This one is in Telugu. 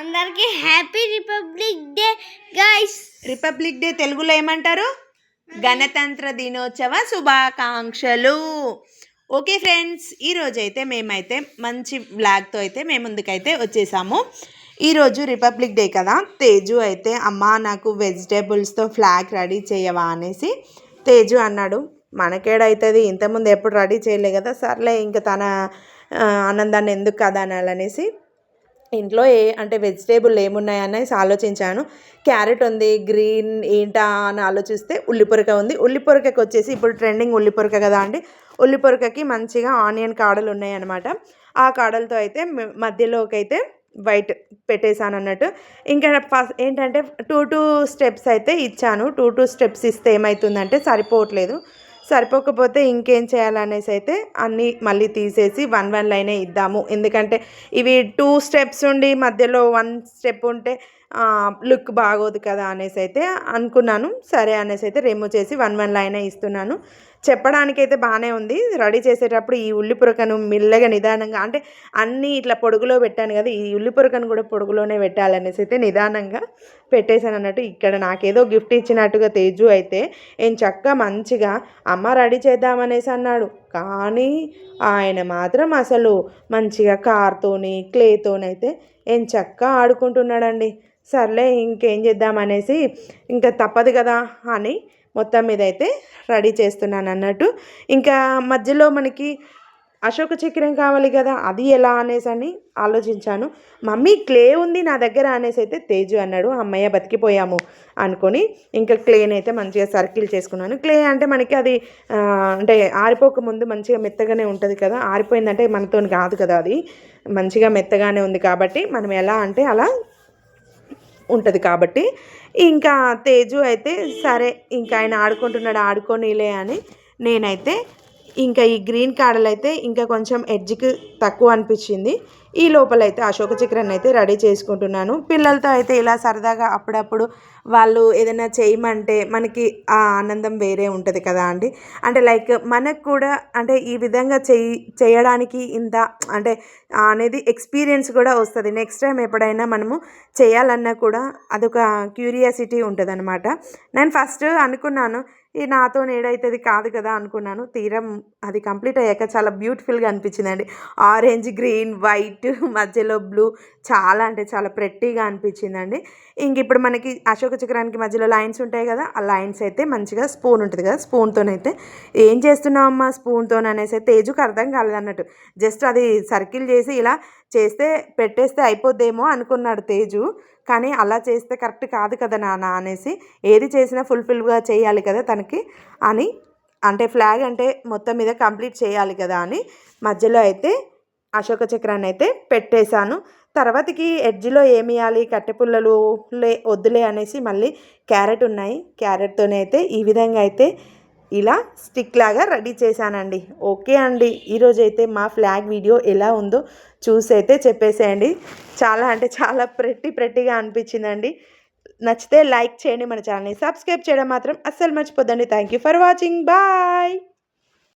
అందరికి happy republic day guys republic day తెలుగులో ఏమంటారు? గణతంత్ర దినోత్సవ శుభాకాంక్షలు. ఓకే ఫ్రెండ్స్ ఈరోజు అయితే మేమైతే మంచి బ్లాగ్తో అయితే మేము ముందుకైతే వచ్చేసాము. ఈరోజు రిపబ్లిక్ డే కదా తేజు అయితే అమ్మ నాకు వెజిటేబుల్స్తో ఫ్లాగ్ రెడీ చేయవా? అనేసి తేజు అన్నాడు. మనకేడైతుంది? ఇంతకుముందు ఎప్పుడు రెడీ చేయలే కదా సర్లే ఇంకా తన ఆనందాన్ని ఎందుకు కదా అనాలనేసి ఇంట్లో ఏ అంటే వెజిటేబుల్ ఏమున్నాయి అనేసి ఆలోచించాను. క్యారెట్ ఉంది గ్రీన్ ఏంటా అని ఆలోచిస్తే ఉల్లిపొరక ఉంది. ఉల్లిపొరకకి వచ్చేసి ఇప్పుడు ట్రెండింగ్ ఉల్లిపొరక కదా అండి. ఉల్లిపొరకకి మంచిగా ఆనియన్ కాడలు ఉన్నాయి అనమాట ఆ కాడలతో అయితే మధ్యలోకి అయితే వైట్ పెట్టేశాను అన్నట్టు ఇంకా ఫస్ట్ ఏంటంటే టూ టూ స్టెప్స్ అయితే ఇచ్చాను. టూ టూ స్టెప్స్ ఇస్తే ఏమవుతుందంటే సరిపోవట్లేదు. సరిపోకపోతే ఇంకేం చేయాలనేసి అయితే అన్నీ మళ్ళీ తీసేసి వన్ వన్ లైనే ఇద్దాము. ఎందుకంటే ఇవి టూ స్టెప్స్ ఉండి మధ్యలో వన్ స్టెప్ ఉంటే లుక్ బాగోదు కదా అనేసి అయితే అనుకున్నాను. సరే అనేసి అయితే రిమూవ్ చేసి వన్ వన్ లైనే ఇస్తున్నాను. చెప్పడానికైతే బాగానే ఉంది. రెడీ చేసేటప్పుడు ఈ ఉల్లిపురకను మెల్లగా నిదానంగా అంటే అన్నీ ఇట్లా పొడుగులో పెట్టాను కదా ఈ ఉల్లిపురకను కూడా పొడుగులోనే పెట్టాలనేసి అయితే నిదానంగా పెట్టేశాను అన్నట్టు ఇక్కడ నాకేదో గిఫ్ట్ ఇచ్చినట్టుగా తేజు అయితే ఏం చక్కగా మంచిగా అమ్మ రెడీ చేద్దామనేసి అన్నాడు. కానీ ఆయన మాత్రం అసలు మంచిగా కార్తోని క్లేతోనైతే ఏం చక్క ఆడుకుంటున్నాడండి. సర్లే ఇంకేం చేద్దామనేసి ఇంకా తప్పదు కదా అని మొత్తం మీద అయితే రెడీ చేస్తున్నాను అన్నట్టు ఇంకా మధ్యలో మనకి అశోక చక్రం కావాలి కదా అది ఎలా అనేసి అని ఆలోచించాను. మమ్మీ క్లే ఉంది నా దగ్గర అనేసి అయితే తేజు అన్నాడు. అమ్మయ్య బతికిపోయాము అనుకొని ఇంకా క్లేని అయితే మంచిగా సర్కిల్ చేసుకున్నాను. క్లే అంటే మనకి అది అంటే ఆరిపోకముందు మంచిగా మెత్తగానే ఉంటుంది కదా ఆరిపోయిందంటే మనతో కాదు కదా అది. మంచిగా మెత్తగానే ఉంది కాబట్టి మనం ఎలా అంటే అలా ఉంటుంది కాబట్టి. ఇంకా తేజు అయితే సరే ఇంకా ఆయన ఆడుకుంటున్నాడు ఆడుకోనిలే అని నేనైతే ఇంకా ఈ గ్రీన్ కాడలు అయితే ఇంకా కొంచెం ఎడ్జ్కి తక్కువ అనిపించింది. ఈ లోపలైతే అశోక చక్రాన్ని అయితే రెడీ చేసుకుంటున్నాను. పిల్లలతో అయితే ఇలా సరదాగా అప్పుడప్పుడు వాళ్ళు ఏదైనా చేయమంటే మనకి ఆ ఆనందం వేరే ఉంటుంది కదా అండి. అంటే లైక్ మనకు కూడా అంటే ఈ విధంగా చేయి చేయడానికి ఇంత అంటే అనేది ఎక్స్పీరియన్స్ కూడా వస్తుంది. నెక్స్ట్ టైం ఎప్పుడైనా మనము చేయాలన్నా కూడా అదొక క్యూరియాసిటీ ఉంటుంది అనమాట నేను ఫస్ట్ అనుకున్నాను ఈ నాతో ఏడైతుంది కాదు కదా అనుకున్నాను. తీరం అది కంప్లీట్ అయ్యాక చాలా బ్యూటిఫుల్గా అనిపించిందండి. ఆరెంజ్ గ్రీన్ వైట్ మధ్యలో బ్లూ చాలా అంటే చాలా ప్రెట్టీగా అనిపించిందండి. ఇంక ఇప్పుడు మనకి అశోక చక్రానికి మధ్యలో లైన్స్ ఉంటాయి కదా ఆ లైన్స్ అయితే మంచిగా స్పూన్ ఉంటుంది కదా స్పూన్తోనైతే. ఏం చేస్తున్నావు అమ్మా స్పూన్తో అనేసి అయితే తేజుకు అర్థం కాలేదు అన్నట్టు జస్ట్ అది సర్కిల్ చేసి ఇలా చేస్తే పెట్టేస్తే అయిపోద్దేమో అనుకున్నాడు తేజు. కానీ అలా చేస్తే కరెక్ట్ కాదు కదా నాన్న అనేసి ఏది చేసినా ఫుల్ఫిల్గా చేయాలి కదా తనకి అని అంటే ఫ్లాగ్ అంటే మొత్తం మీద కంప్లీట్ చేయాలి కదా అని మధ్యలో అయితే అశోక చక్రాన్ని అయితే పెట్టేశాను. తర్వాతకి ఎడ్జ్లో ఏమి వేయాలి కట్టెపుల్లలు లే వద్దులే అనేసి మళ్ళీ క్యారెట్ ఉన్నాయి. క్యారెట్తోనే అయితే ఈ విధంగా అయితే ఇలా స్టిక్ లాగా రెడీ చేశానండి. ఓకే అండి. ఈరోజు అయితే మా ఫ్లాగ్ వీడియో ఎలా ఉందో చూసి అయితే చెప్పేసేయండి. చాలా అంటే చాలా ప్రెట్టి ప్రెట్టిగా అనిపించిందండి. నచ్చితే లైక్ చేయండి మన ఛానల్ని సబ్స్క్రైబ్ చేయడం మాత్రం అస్సలు మర్చిపోద్దండి. Thank you for watching bye